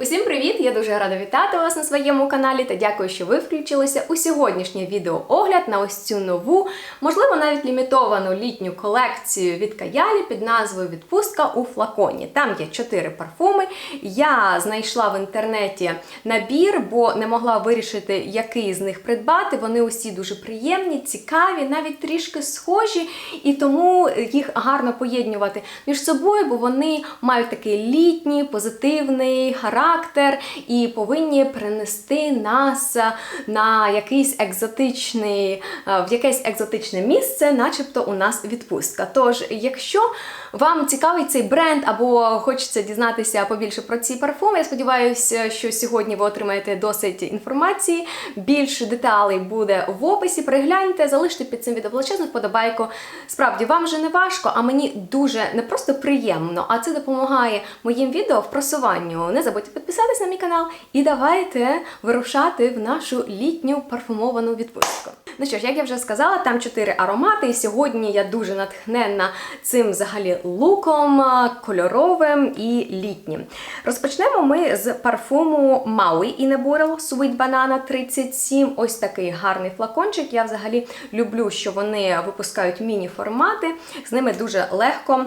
Усім привіт! Я дуже рада вітати вас на своєму каналі та дякую, що ви включилися у сьогоднішній відеоогляд на ось цю нову, можливо, навіть лімітовану літню колекцію від Каялі під назвою Відпустка у флаконі. Там є чотири парфуми. Я знайшла в інтернеті набір, бо не могла вирішити, який з них придбати. Вони усі дуже приємні, цікаві, навіть трішки схожі, і тому їх гарно поєднувати між собою, бо вони мають такий літній, позитивний характер і повинні принести нас на якийсь екзотичний, е, в якесь екзотичне місце, начебто у нас відпустка. Тож, якщо вам цікавий цей бренд або хочеться дізнатися побільше про ці парфуми, я сподіваюся, що сьогодні ви отримаєте досить інформації. Більше деталей буде в описі. Перегляньте, залиште під цим відео величезну вподобайку. Справді, вам вже не важко, а мені дуже не просто приємно, а це допомагає моїм відео в просуванню. Не забудьте підписатись на мій канал і давайте вирушати в нашу літню парфумовану відпустку. Ну що ж, як я вже сказала, там чотири аромати, і сьогодні я дуже натхненна цим взагалі луком кольоровим і літнім. Розпочнемо ми з парфуму Maui Ineboral Sweet Banana 37. Ось такий гарний флакончик. Я взагалі люблю, що вони випускають міні-формати, з ними дуже легко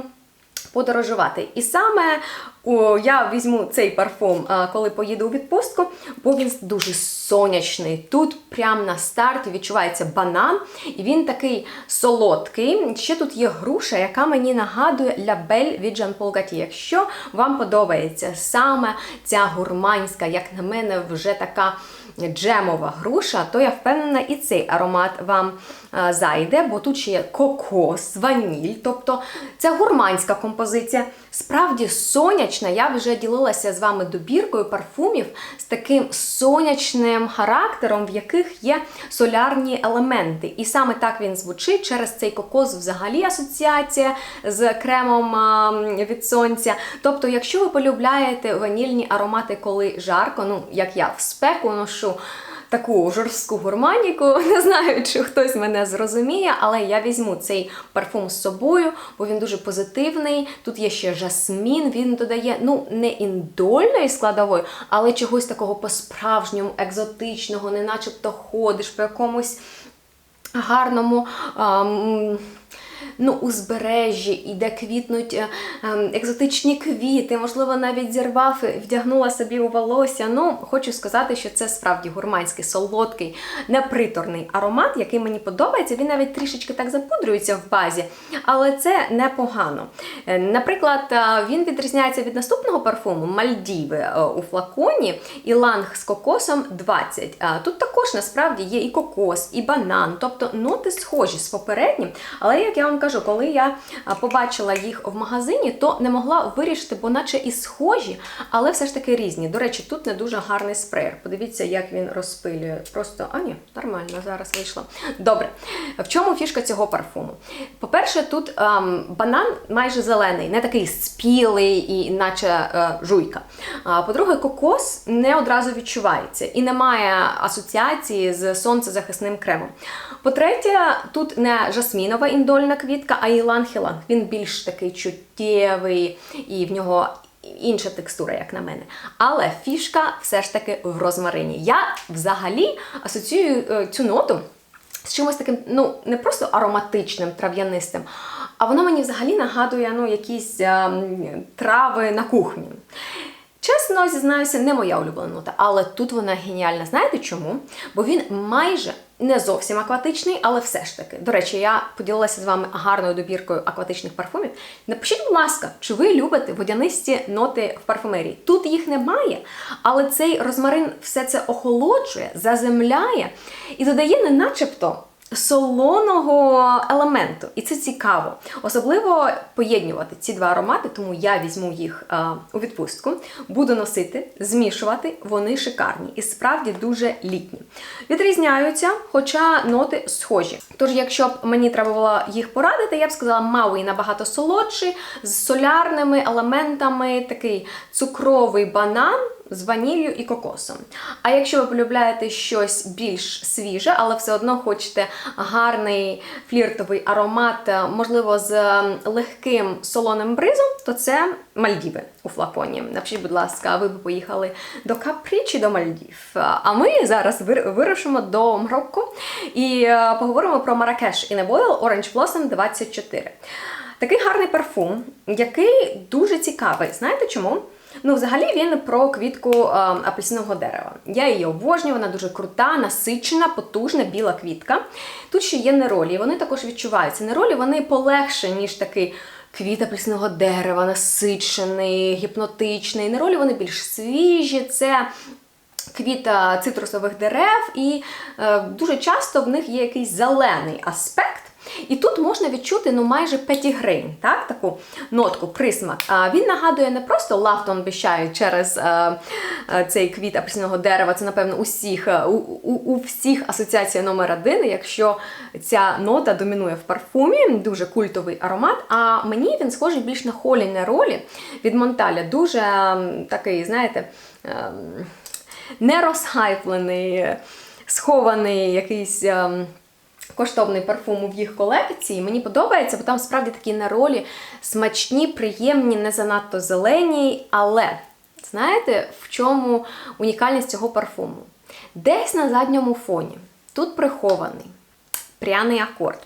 подорожувати. І саме о, я візьму цей парфум, коли поїду у відпустку, бо він дуже сонячний. Тут прямо на старті відчувається банан, і він такий солодкий. Ще тут є груша, яка мені нагадує лябель від Paul Gaultier. Якщо вам подобається саме ця гурманська, як на мене, вже така джемова груша, то я впевнена, і цей аромат вам а, зайде, бо тут ще є кокос, ваніль, тобто це гурманська композиція. Справді сонячна, я вже ділилася з вами добіркою парфумів з таким сонячним характером, в яких є солярні елементи. І саме так він звучить через цей кокос, взагалі асоціація з кремом а, від сонця. Тобто, якщо ви полюбляєте ванільні аромати, коли жарко, ну як я в спеку ношу таку жорстку гурманіку. Не знаю, чи хтось мене зрозуміє, але я візьму цей парфум з собою, бо він дуже позитивний. Тут є ще жасмін, він додає ну не індольної складової, але чогось такого по-справжньому, екзотичного, не начебто ходиш по якомусь гарному. Ам, Ну, узбережжі, і де квітнуть е, ем, екзотичні квіти, можливо, навіть зірвав, і вдягнула собі у волосся. Ну, хочу сказати, що це справді гурманський, солодкий, неприторний аромат, який мені подобається. Він навіть трішечки так запудрюється в базі, але це непогано. Е, Наприклад, е, він відрізняється від наступного парфуму Мальдіви у флаконі і ланг з кокосом 20. А Тут також насправді є і кокос, і банан, тобто ноти схожі з попереднім. Але як я вам кажу, коли я побачила їх в магазині, то не могла вирішити, бо наче і схожі, але все ж таки різні. До речі, тут не дуже гарний спреєр. Подивіться, як він розпилює. Просто, а ні, нормально, зараз вийшло. Добре. В чому фішка цього парфуму? По-перше, тут ем, банан майже зелений, не такий спілий і наче е, жуйка. А по-друге, кокос не одразу відчувається і немає асоціації з сонцезахисним кремом. По-третє, тут не жасмінова індольна квітка, а іланг-іланг. Він більш такий чуттєвий і в нього інша текстура, як на мене. Але фішка все ж таки в розмарині. Я взагалі асоціюю е, цю ноту з чимось таким, ну, не просто ароматичним, трав'янистим, а воно мені взагалі нагадує ну, якісь ем, трави на кухні. Чесно, зізнаюся, не моя улюблена нота, але тут вона геніальна. Знаєте чому? Бо він майже не зовсім акватичний, але все ж таки. До речі, я поділилася з вами гарною добіркою акватичних парфумів. Напишіть, будь ласка, чи ви любите водянисті ноти в парфумерії? Тут їх немає, але цей розмарин все це охолоджує, заземляє і додає не начебто солоного елементу. І це цікаво. Особливо поєднувати ці два аромати, тому я візьму їх а, у відпустку, буду носити, змішувати, вони шикарні і справді дуже літні. Відрізняються, хоча ноти схожі. Тож, якщо б мені треба було їх порадити, я б сказала, Мауї набагато солодший, з солярними елементами, такий цукровий банан. З ваніллю і кокосом. А якщо ви полюбляєте щось більш свіже, але все одно хочете гарний фліртовий аромат, е, можливо, з е, легким солоним бризом, то це Мальдіви у флаконі. Напишіть, будь ласка, ви б поїхали до Капрі чи до Мальдів. А ми зараз вир- вирушимо до Марокко і е, поговоримо про Marrakesh in a Boil Orange Blossom 24. Такий гарний парфум, який дуже цікавий. Знаєте чому? Ну, взагалі він про квітку е, апельсинового дерева. Я її обожнюю, вона дуже крута, насичена, потужна, біла квітка. Тут ще є неролі, вони також відчуваються. Неролі вони полегше, ніж такий квіт апельсинового дерева, насичений, гіпнотичний. Неролі вони більш свіжі, це квіта цитрусових дерев, і е, дуже часто в них є якийсь зелений аспект. І тут можна відчути ну майже петігрейн, так, таку нотку, присмак. А він нагадує не просто лавтон обіщають через е, е, цей квіт апельсинового дерева. Це, напевно, усіх, е, у, у, у всіх асоціація номер один, якщо ця нота домінує в парфумі, дуже культовий аромат. А мені він схожий більш на холі ролі від Монталя. Дуже такий, знаєте. не розхайплений, схований якийсь ем, коштовний парфум в їх колекції. Мені подобається, бо там справді такі на ролі смачні, приємні, не занадто зелені. Але знаєте, в чому унікальність цього парфуму? Десь на задньому фоні, тут прихований пряний акорд.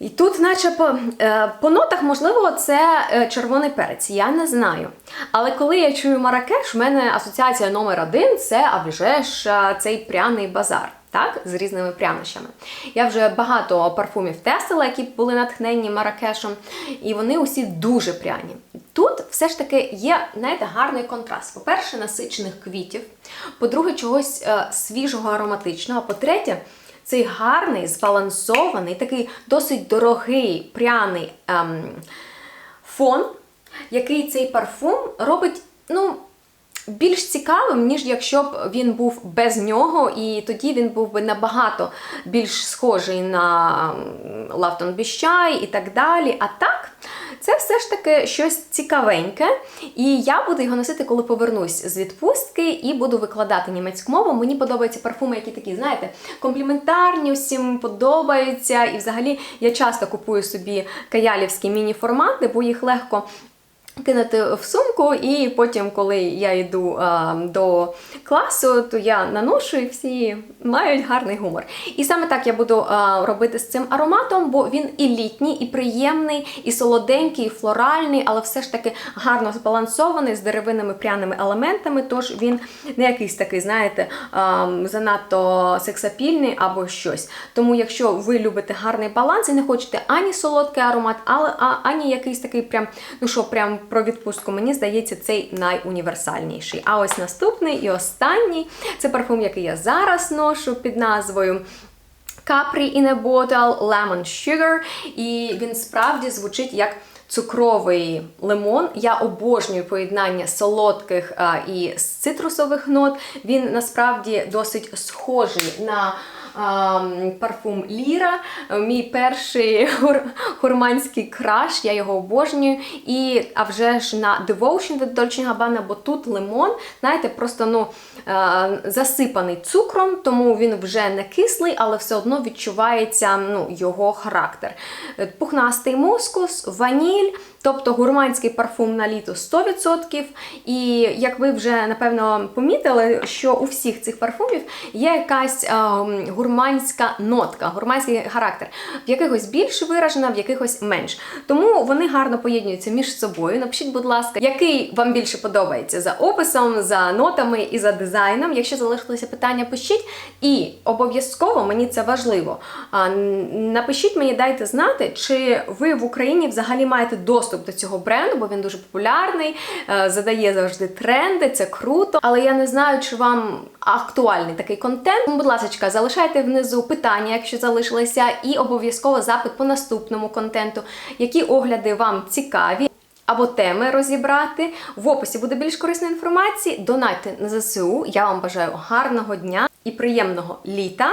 І тут, наче по, е, по нотах, можливо, це е, червоний перець, я не знаю. Але коли я чую Маракеш, в мене асоціація номер один це а вже ж цей пряний базар. Так, з різними прянощами. Я вже багато парфумів тестила, які були натхненні Маракешем, і вони усі дуже пряні. Тут все ж таки є, знаєте, гарний контраст. По-перше, насичених квітів, по-друге, чогось е, свіжого, ароматичного, а по-третє, цей гарний, збалансований, такий досить дорогий пряний ем, фон, який цей парфум робить, ну. Більш цікавим, ніж якщо б він був без нього, і тоді він був би набагато більш схожий на Лавтон Біщай і так далі. А так, це все ж таки щось цікавеньке. І я буду його носити, коли повернусь з відпустки і буду викладати німецьку мову. Мені подобаються парфуми, які такі, знаєте, компліментарні, всім подобаються. І взагалі я часто купую собі каялівські міні-формати, бо їх легко. Кинути в сумку, і потім, коли я йду а, до класу, то я наношу і всі мають гарний гумор. І саме так я буду а, робити з цим ароматом, бо він і літній, і приємний, і солоденький, і флоральний, але все ж таки гарно збалансований з деревинними пряними елементами. Тож він не якийсь такий, знаєте, а, занадто сексапільний або щось. Тому, якщо ви любите гарний баланс і не хочете ані солодкий аромат, але ані якийсь такий прям, ну що, прям про відпустку, мені здається, цей найуніверсальніший. А ось наступний і останній це парфум, який я зараз ношу під назвою. Capri in a Bottle Lemon Sugar. І він справді звучить як цукровий лимон. Я обожнюю поєднання солодких і цитрусових нот. Він насправді досить схожий на парфум Ліра. Мій перший гурманський краш, я його обожнюю. І а вже ж на Devotion від Dolce Gabbana, бо тут лимон, знаєте, просто ну, е, засипаний цукром, тому він вже не кислий, але все одно відчувається ну, його характер. Пухнастий мускус, ваніль. Тобто гурманський парфум на літо 100%. І як ви вже напевно помітили, що у всіх цих парфумів є якась е, гурманська нотка, гурманський характер, в якихось більш виражена, в якихось менш. Тому вони гарно поєднуються між собою. Напишіть, будь ласка, який вам більше подобається за описом, за нотами і за дизайном. Якщо залишилися питання, пишіть. І обов'язково мені це важливо. Напишіть мені, дайте знати, чи ви в Україні взагалі маєте доступ до цього бренду, бо він дуже популярний, е, задає завжди тренди, це круто. Але я не знаю, чи вам актуальний такий контент. Тому, будь ласка, залишайте внизу питання, якщо залишилися, і обов'язково запит по наступному контенту, які огляди вам цікаві. Або теми розібрати. В описі буде більш корисної інформації. Донайте на ЗСУ. Я вам бажаю гарного дня і приємного літа.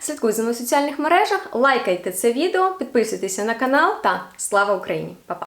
Слідкуйте за мною в соціальних мережах, лайкайте це відео, підписуйтеся на канал та слава Україні! Па-па!